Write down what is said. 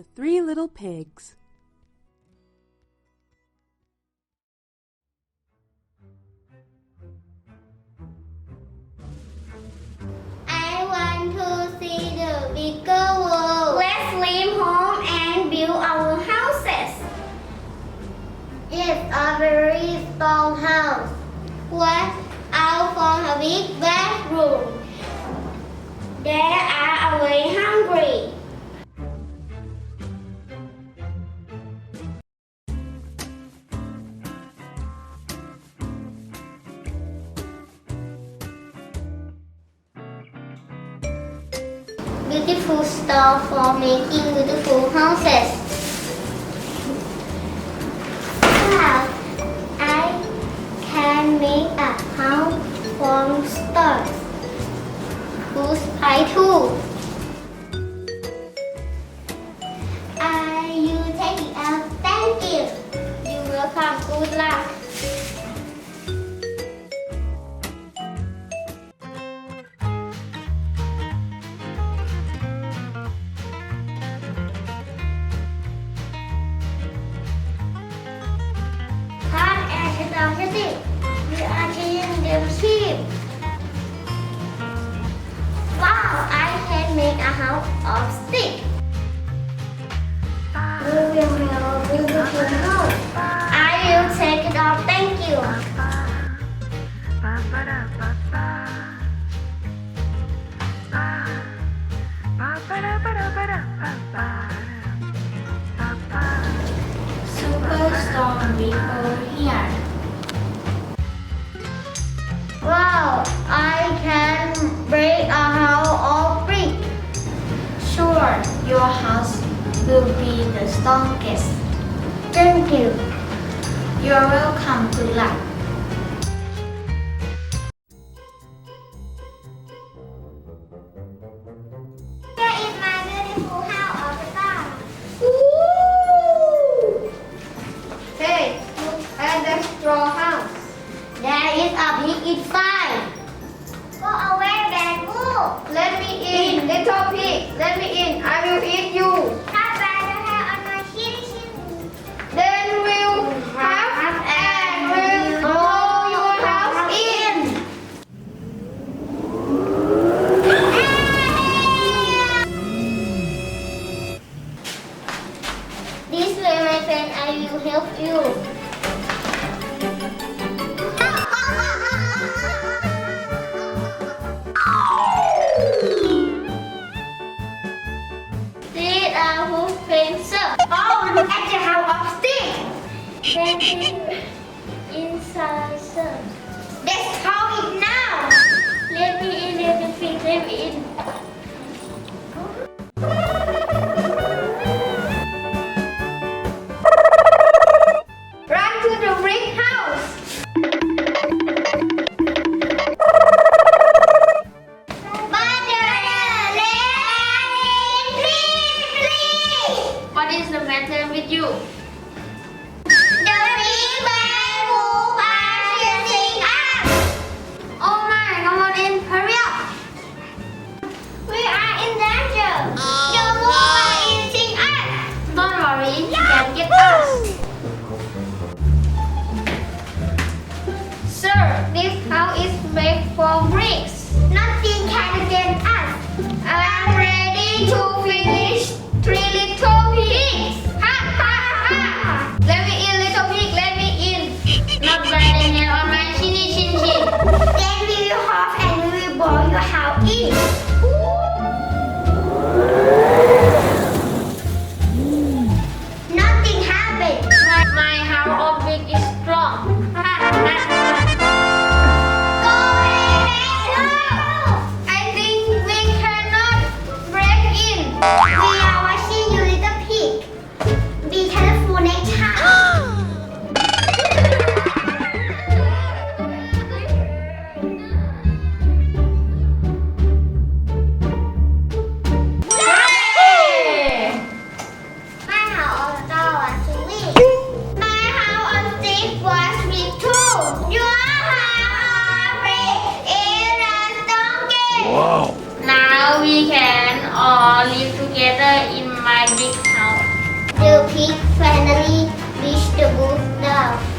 The Three Little Pigs. I want to see the bigger world. Let's leave home and build our houses. It's a very strong house. What out from a big bedroom. They are very hungry. Beautiful store for making beautiful houses. Wow, I can make a house from stars. Who's I too? Dog. We are changing the sheep. Wow, I can make a house of stick. I will take it off. Thank you. Superstorm people here. Your house will be the strongest. Thank you. You're welcome. Good luck. Here is my beautiful house of the. Ooh! Hey, look at the straw house. There is a pig inside. Go away, bamboo. Let me in, little pig. Let me in. Matter with you? Oh my, come on in, hurry up. We are in danger. the oh, wolf are eating us. Ah, don't worry, you can get us. Sir, this house is made for bricks. Nothing can against us. I'm We we can all live together in my big house. The pig finally reached the booth now.